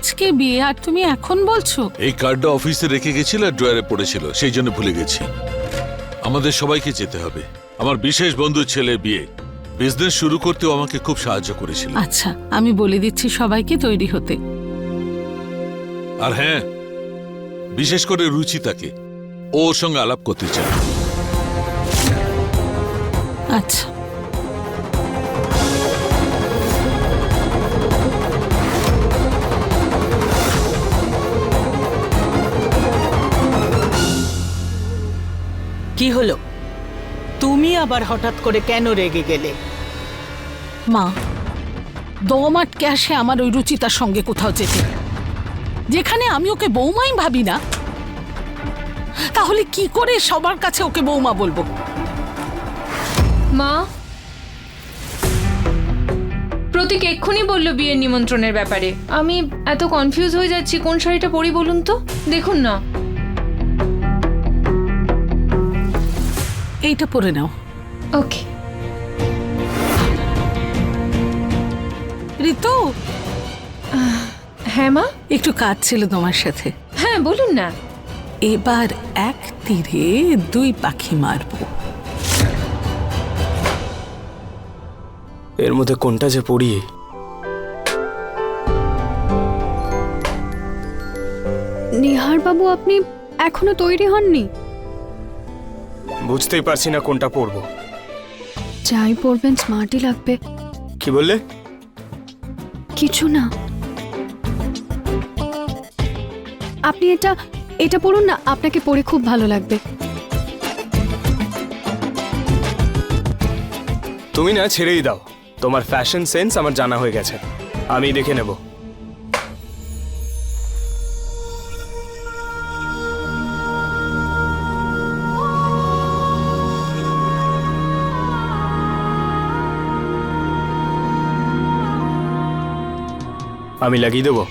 আজকে বিয়ে আর তুমি এখন বলছো? এই কার্ডটা অফিসে রেখে গেছিল আর ড্রয়ারে পড়েছিল সেই জন্য ভুলে গেছি। আমাদের সবাইকে যেতে হবে। আমার বিশেষ বন্ধুর ছেলে বিয়ে। বিজনেস শুরু করতেও আমাকে খুব সাহায্য করেছিল। আচ্ছা আমি বলে দিচ্ছি সবাইকে তৈরি হতে। আর হ্যাঁ বিশেষ করে রুচিতাকে। ওর সঙ্গে আলাপ করতে চায় আচ্ছা। কি হলো? তুমি আবার হঠাৎ করে কেন রেগে গেলে? মা দম আটকে আসে আমার ওই রুচিতার সঙ্গে কোথাও যেতে। যেখানে আমি ওকে বৌমাই ভাবি না তাহলে কি করে সবার কাছে ওকে বৌমা বলব? মা প্রতীক এক্ষুনি বলল বিয়ের নিমন্ত্রণের ব্যাপারে। আমি এত কনফিউজ হয়ে যাচ্ছি কোন শাড়িটা পরি বলুন তো? দেখুন না। এইটা পরে নাও। ওকে। ঋতু? হ্যাঁ মা? একটু কাজ ছিল তোমার সাথে। হ্যাঁ বলুন না। এবার এক তীরে দুই পাখি মারবো। এর মধ্যে কোনটা যে পড়ি নিহার বাবু আপনি এখনও তৈরি হননি? বুঝতেই পারছি না কোনটা পড়ব যাই পরবেন স্মার্টই লাগবে। কি বললে? কিছু না। আপনি এটা এটা পড়ুন না আপনাকে পড়ে খুব ভালো লাগবে। তুমি না ছেড়েই দাও। তোমার ফ্যাশন সেন্স আমার জানা হয়ে গেছে। আমি দেখে নেব। আমি লাগিয়ে দেবো।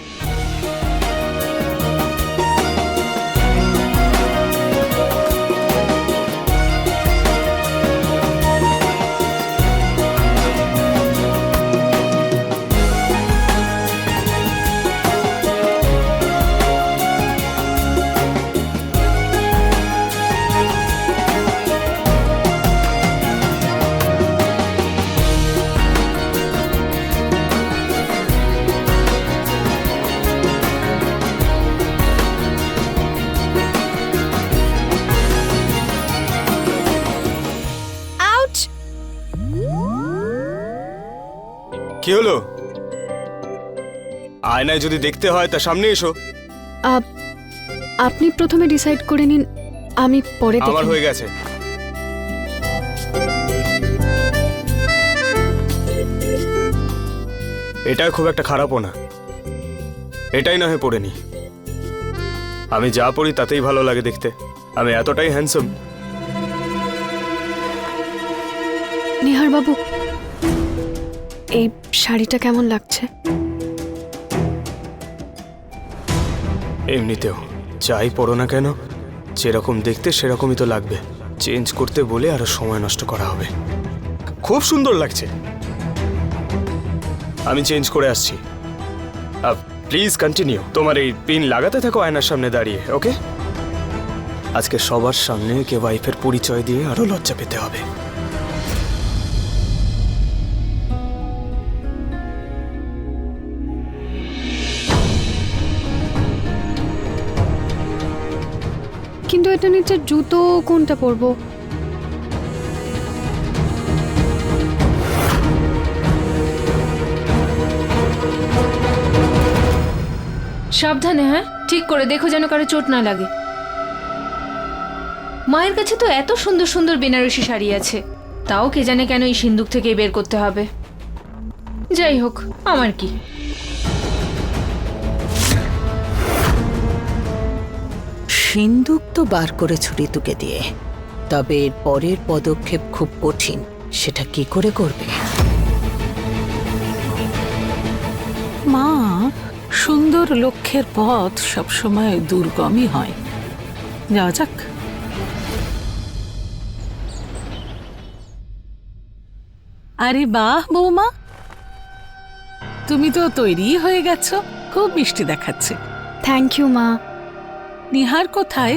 আয়নায় যদি দেখতে হয় তা সামনে এসো। আপ- আপনি প্রথমে ডিসাইড করে নিন আমি পরে আমার দেখে হয়ে গেছে। এটা খুব একটা খারাপও না। এটাই না হয় পড়ে নি আমি যা পড়ি তাতেই ভালো লাগে দেখতে। আমি এতটাই হ্যান্ডসাম নিহার বাবু এই শাড়িটা কেমন লাগছে? এমনিতেও, যাই পড়ো না কেন, যেরকম দেখতে সেরকমই তো লাগবে। চেঞ্জ করতে বলে আরও সময় নষ্ট করা হবে। খুব সুন্দর লাগছে। আমি চেঞ্জ করে আসছি। Please continue. তোমার এই পিন লাগাতে থাকো আয়নার সামনে দাঁড়িয়ে, ওকে? আজকে সবার সামনে কে ওয়াইফের পরিচয় দিয়ে আরও লজ্জা পেতে হবে। কিন্তু এটা নিচে জুতো কোনটা পরবো? সাবধানে হ্যাঁ? ঠিক করে দেখো যেন কারও চোট না লাগে। মায়ের কাছে তো এত সুন্দর সুন্দর বেনারসি শাড়ি আছে। তাও কে জানে কেন এই সিন্দুক থেকে বের করতে হবে। যাই হোক, আমার কি? সিন্দুক তো বার করে করেছ ঋতুকে দিয়ে। তবে এর পরের পদক্ষেপ খুব কঠিন, সেটা কি করে করবে? মা, সুন্দর লক্ষ্যের পথ সবসময় দুর্গমই হয়। যাওয়া যাক। আরে বাহ, বৌমা! তুমি তো তৈরি হয়ে গেছো, খুব মিষ্টি দেখাচ্ছে। থ্যাংক ইউ মা। নিহার কোথায়?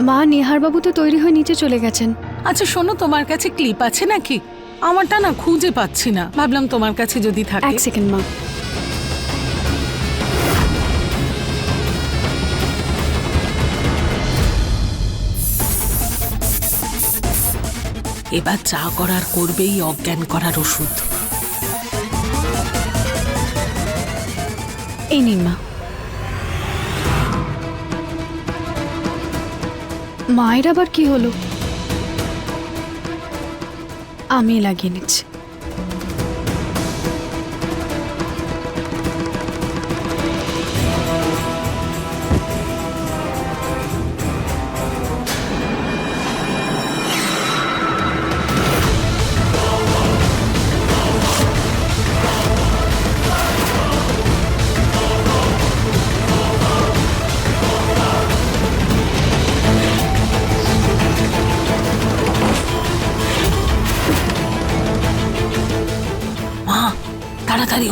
মা নিহারবাবু তো তৈরি হয়ে নিচে চলে গেছেন। আচ্ছা শোনো তোমার কাছে ক্লিপ আছে নাকি? আমারটা না খুঁজে পাচ্ছি না। ভাবলাম তোমার কাছে যদি থাকে। এক সেকেন্ড মা। এবার চা করার করবেই অজ্ঞান করার ওষুধ। এই নিন মা। মায়ের আবার কি হলো? আমি লাগিয়ে নিচ্ছি।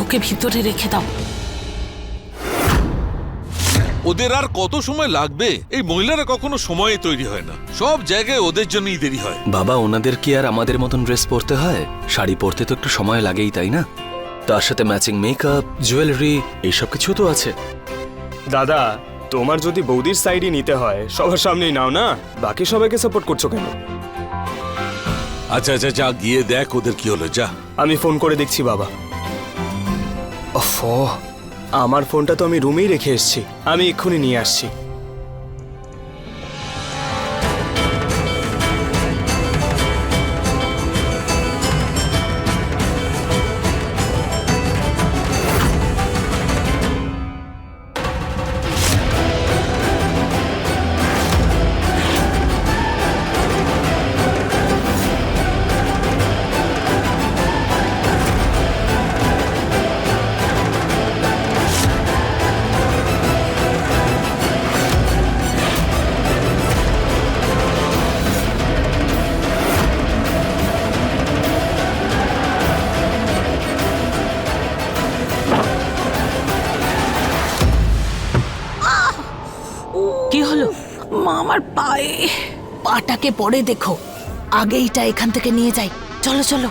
ওকে ভিতরে রেখে দাও। ওদের আর কত সময় লাগবে? এই মহিলারা কখনো সময়ে তৈরি হয় না। সব জায়গায় ওদের জন্যই দেরি হয়। বাবা ওনাদের কি আর আমাদের মতন ড্রেস পরতে হয়? শাড়ি পরতে তো একটু সময় লাগেই তাই না? তার সাথে ম্যাচিং মেকআপ জুয়েলারি এইসব কিছু তো আছে। দাদা তোমার যদি বৌদির সাইডই নিতে হয় সবার সামনেই নাও না? বাকি সবাইকে সাপোর্ট করছ কেন? আচ্ছা আচ্ছা যা গিয়ে দেখ ওদের কি হলো যা। আমি ফোন করে দেখছি বাবা। আমার ফোনটা তো আমি রুমেই রেখে এসেছি। আমি এক্ষুনি নিয়ে আসছি। পাটাকে পরে দেখো। আগেইটা এখান থেকে নিয়ে যাই। চলো চলো।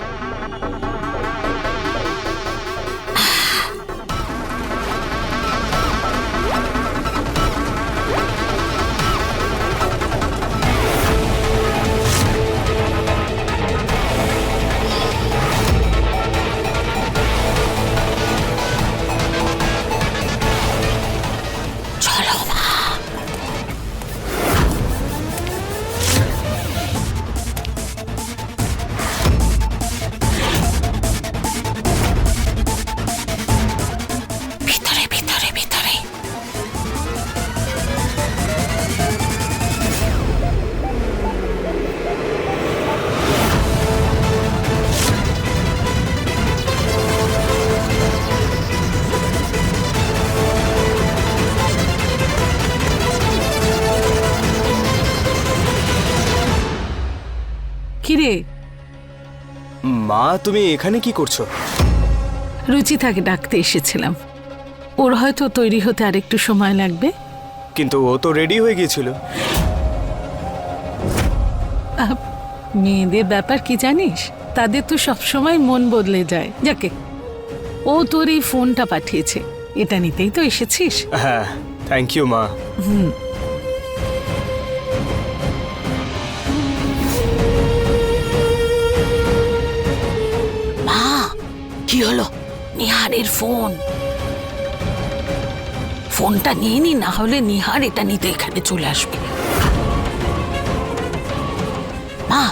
তুমি এখানে কি করছ? রুচিতাকে ডাকতে এসেছিলাম। ওর হয়তো তৈরি হতে আরেকটু সময় লাগবে। কিন্তু ও তো রেডি হয়ে গিয়েছিল। আহ, মেয়েদের ব্যাপার কি জানিস? তাদের তো সবসময় মন বদলে যায়। যাকে ও তোর এই ফোনটা পাঠিয়েছে। এটা নিতেই তো এসেছিস। হ্যাঁ থ্যাংক ইউ মা। মা হলো? নিহারের ফোন। ফোনটা নিয়ে নি না হলে নিহার এটা নিতে এখানে চলে আসবে। মা!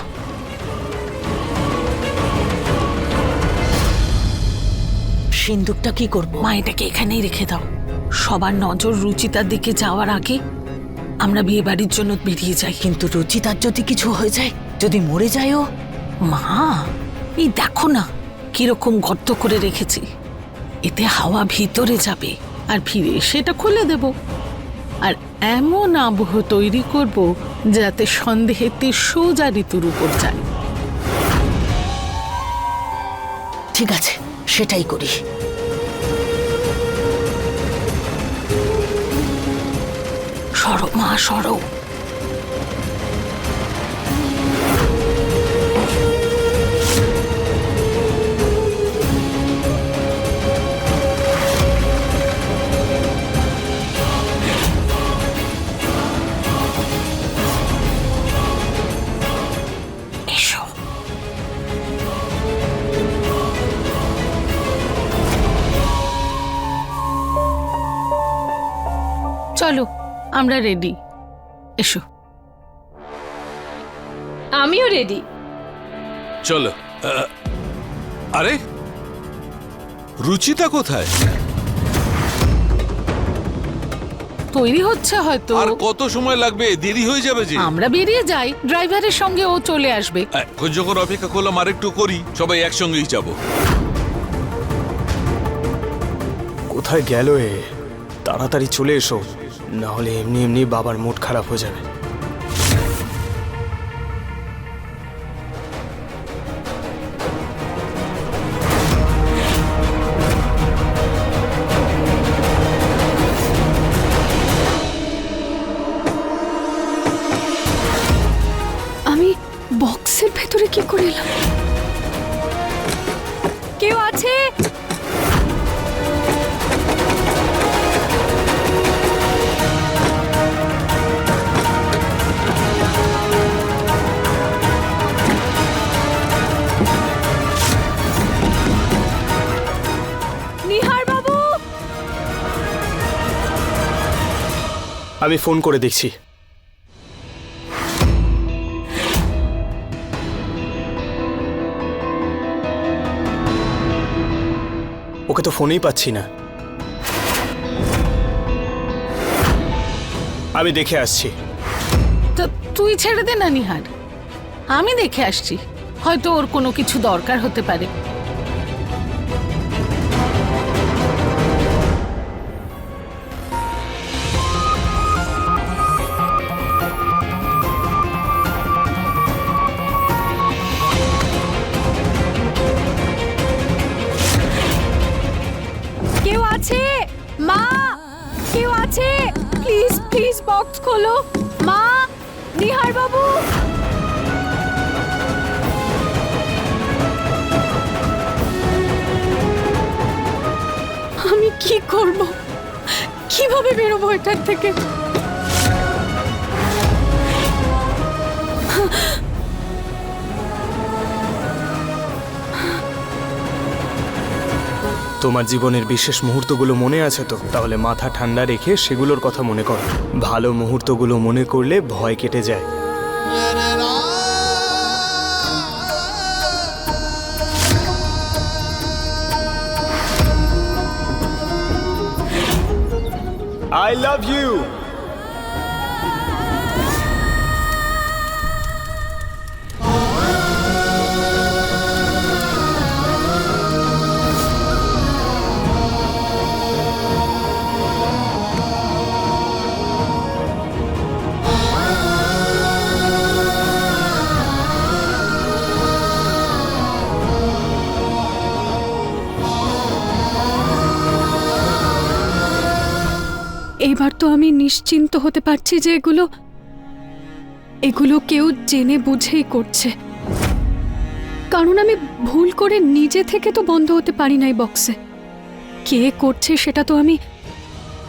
সিন্দুকটা কি করব? মা এটাকে এখানেই রেখে দাও। সবার নজর রুচিতার দিকে যাওয়ার আগে আমরা বিয়ে বাড়ির জন্য বেরিয়ে যাই। কিন্তু রুচিতার যদি কিছু হয়ে যায় যদি মরে যায় ও? মা এই দেখো না। কীরকম গর্ত করে রেখেছি। এতে হাওয়া ভিতরে যাবে আর ফিরে সেটা খুলে দেব। আর এমন আবহ তৈরি করব যাতে সন্দেহে সোজা ঋতুর উপর যায়। ঠিক আছে সেটাই করি। সরো মা আমরা রেডি এসো। আমিও রেডি চলো। আহ, আরে রুচিতা কোথায়? তৈরি হচ্ছে হয়তো। আর কত সময় লাগবে? দেরি হয়ে যাবে যে। আমরা বেরিয়ে যাই। ড্রাইভারের সঙ্গে ও চলে আসবে। এখন যখন অপেক্ষা করলাম আরেকটু করি। সবাই একসঙ্গেই যাব। কোথায় গেল এ? তাড়াতাড়ি চলে এসো। না হলে এমনি এমনি বাবার মুড খারাপ হয়ে যাবে। আমি ফোন করে দেখছি। ওকে তো ফোনেই পাচ্ছি না। আমি দেখে আসছি। তো তুই ছেড়ে দে না, নিহার। আমি দেখে আসছি। হয়তো ওর কোনো কিছু দরকার হতে পারে। বক্স খোলো। মা নিহার বাবু আমি কি করব? কীভাবে বেরোবো এটার থেকে? তোমার জীবনের বিশেষ মুহূর্তগুলো মনে আছে তো? তাহলে মাথা ঠান্ডা রেখে সেগুলোর কথা মনে করো। ভালো মুহূর্তগুলো মনে করলে ভয় কেটে যায়। আই লাভ ইউ আমি নিশ্চিন্ত হতে পারছি যে এগুলো এগুলো কেউ জেনে বুঝেই করছে। কারণ আমি ভুল করে নিজে থেকে তো বন্ধ হতে পারি নাই বক্সে। কে করছে সেটা তো আমি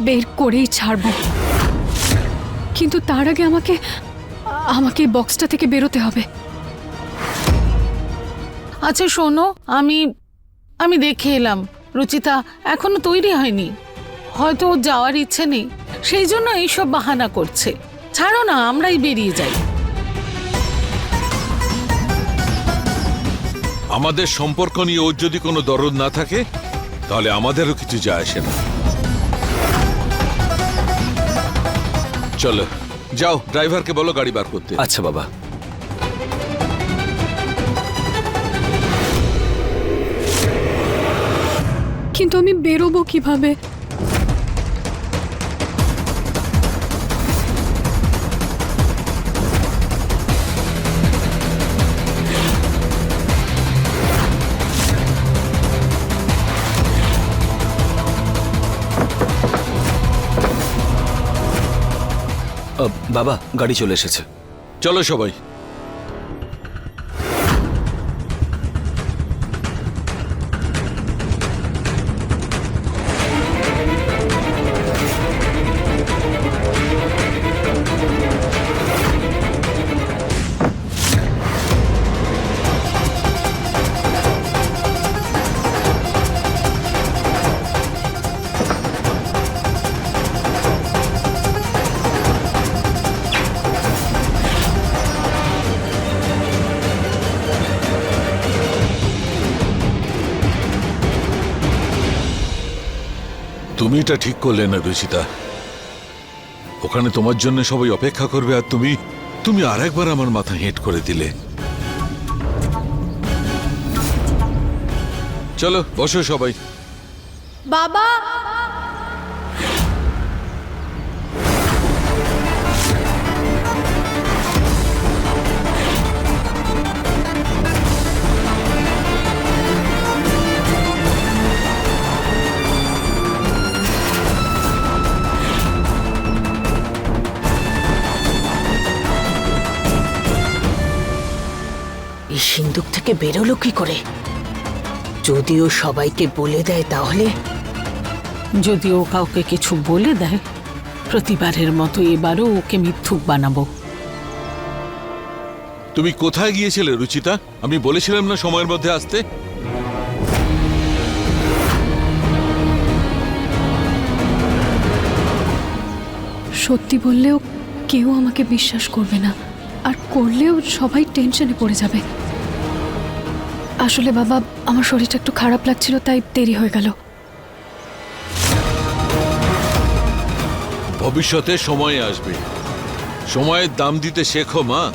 বের করেই ছাড়ব। কিন্তু তার আগে আমাকে আমাকে বক্সটা থেকে বেরোতে হবে। আচ্ছা শোনো, আমি আমি দেখে এলাম। রুচিতা, এখনও তৈরি হয়নি। হয়তো যাওয়ার ইচ্ছে নেই। সেই জন্য এইসব বাহানা করছে। ছাড়ো না আমরাই বেরিয়ে যাই। আমাদের সম্পর্ক নিয়ে ওর যদি কোনো দরদ না থাকে তাহলে আমাদেরও কিছু যায় আসে না। চলো যাও ড্রাইভারকে বলো গাড়ি বার করতে। আচ্ছা বাবা। কিন্তু আমি বেরোবো কীভাবে? বাবা গাড়ি চলে এসেছে। চলো সবাই। তুমি এটা ঠিক করলে না রুচিতা ওখানে তোমার জন্য সবাই অপেক্ষা করবে আর তুমি তুমি আর একবার আমার মাথা হেঁট করে দিলে। চলো, বসো সবাই। বাবা সিন্দুক থেকে বেরোলো কি করে? যদিও সবাইকে বলে দেয় তাহলে? যদি ও কাউকে কিছু বলে দেয় প্রতিবারের মতো এবারও ওকে মিথ্যুক বানাবো। তুমি কোথায় গিয়েছিলে রুচিতা? আমি বলেছিলাম না সময়ের মধ্যে আসতে। সত্যি বললেও কেউ আমাকে বিশ্বাস করবে না। আর করলেও সবাই টেনশনে পড়ে যাবে। আসলে বাবা আমার শরীরটা একটু খারাপ লাগছিল তাই দেরি হয়ে গেল। ভবিষ্যতে সময় আসবে। সময়ের দাম দিতে শেখো মা।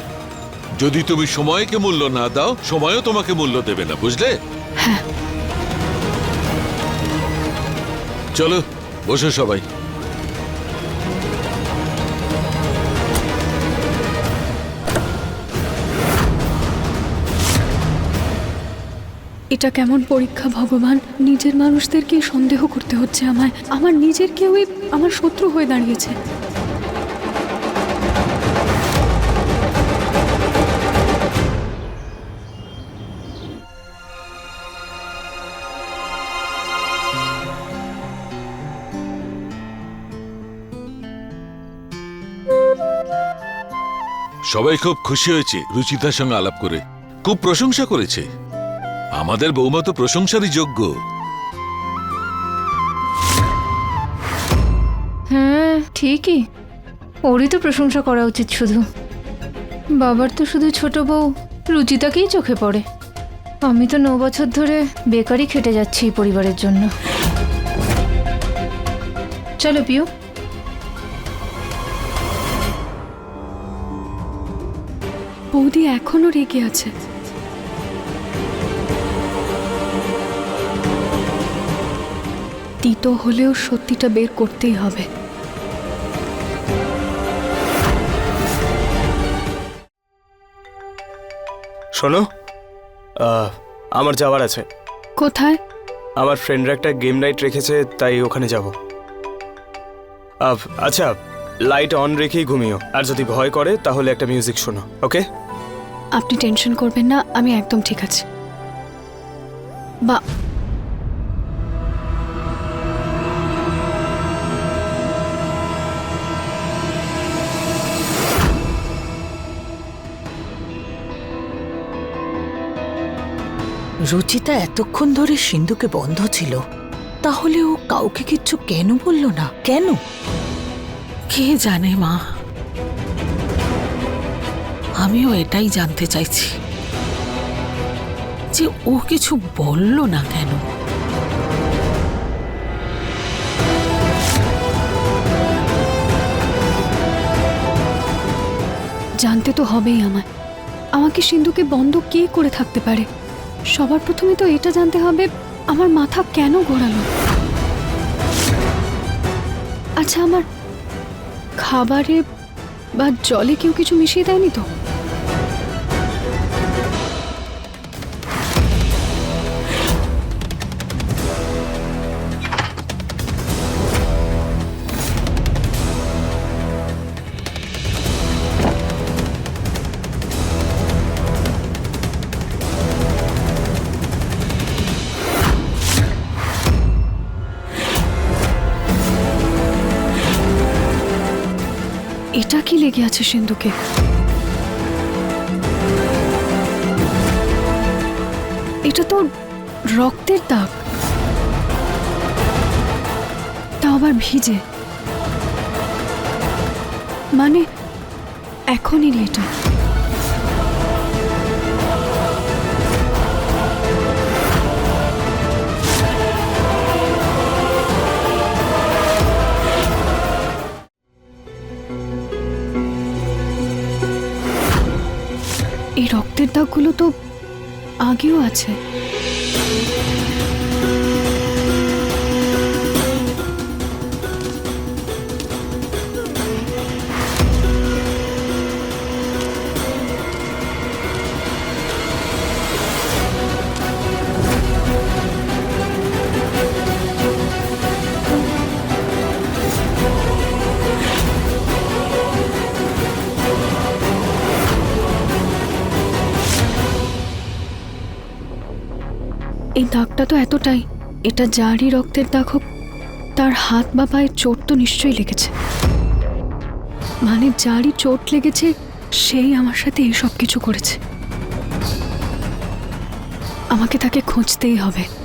যদি তুমি সময়কে মূল্য না দাও সময়ও তোমাকে মূল্য দেবে না বুঝলে? হ্যাঁ। চলো বসো সবাই। এটা কেমন পরীক্ষা, ভগবান? নিজের মানুষদেরকেই সন্দেহ করতে হচ্ছে আমায়। আমার নিজের কেউই আমার শত্রু হয়ে দাঁড়িয়েছে। সবাই খুব খুশি হয়েছে। রুচিতার সঙ্গে আলাপ করে। খুব প্রশংসা করেছে। আমাদের বৌমা তো প্রশংসারই যোগ্য। হ্যাঁ ঠিকই। ওরই তো প্রশংসা করা উচিত শুধু। বাবার তো শুধু ছোট বউ রুচিতাকেই চোখে পড়ে। আমি তো ন বছর ধরে বেকারি খেটে যাচ্ছি এই পরিবারের জন্য। চলো পিউ। বৌদি এখনও রেগে আছে। তিতো হলেও সত্যিটা বের করতেই হবে। শোনো আহ, আমার যাওয়ার আছে। কোথায়? আমার ফ্রেন্ডরা একটা গেম নাইট রেখেছে তাই ওখানে যাব। আচ্ছা লাইট অন রেখেই ঘুমিও। আর যদি ভয় করে তাহলে একটা মিউজিক শোনো ওকে? আপনি টেনশন করবেন না আমি একদম ঠিক আছি। বা রুচিতা এতক্ষণ ধরে সিন্ধুকে বন্ধ ছিল। তাহলে ও কাউকে কিচ্ছু কেন বলল না? কেন? কে জানে, মা? আমিও এটাই জানতে চাইছি। যে ও কিছু বলল না কেন? জানতে তো হবেই আমায়। আমাকে সিন্ধুকে বন্ধ কে করে থাকতে পারে? সবার প্রথমে তো এটা জানতে হবে, আমার মাথা কেন ঘোরালো? আচ্ছা আমার খাবারে বা জলে কেউ কিছু মিশিয়ে দেয়নি তো? কি লেগে আছে সিন্ধুকে? এটা তো রক্তের দাগ। তা আবার ভিজে। মানে এখনই এটা। দাগগুলো তো আগেও আছে। দাগটা তো এতটাই। এটা যারই রক্তের দাগ হোক, তার হাত বা পায়ের চোট তো নিশ্চয়ই লেগেছে। মানে যারই চোট লেগেছে, সেই আমার সাথে এই সব কিছু করেছে। আমাকে তাকে খুঁজতেই হবে।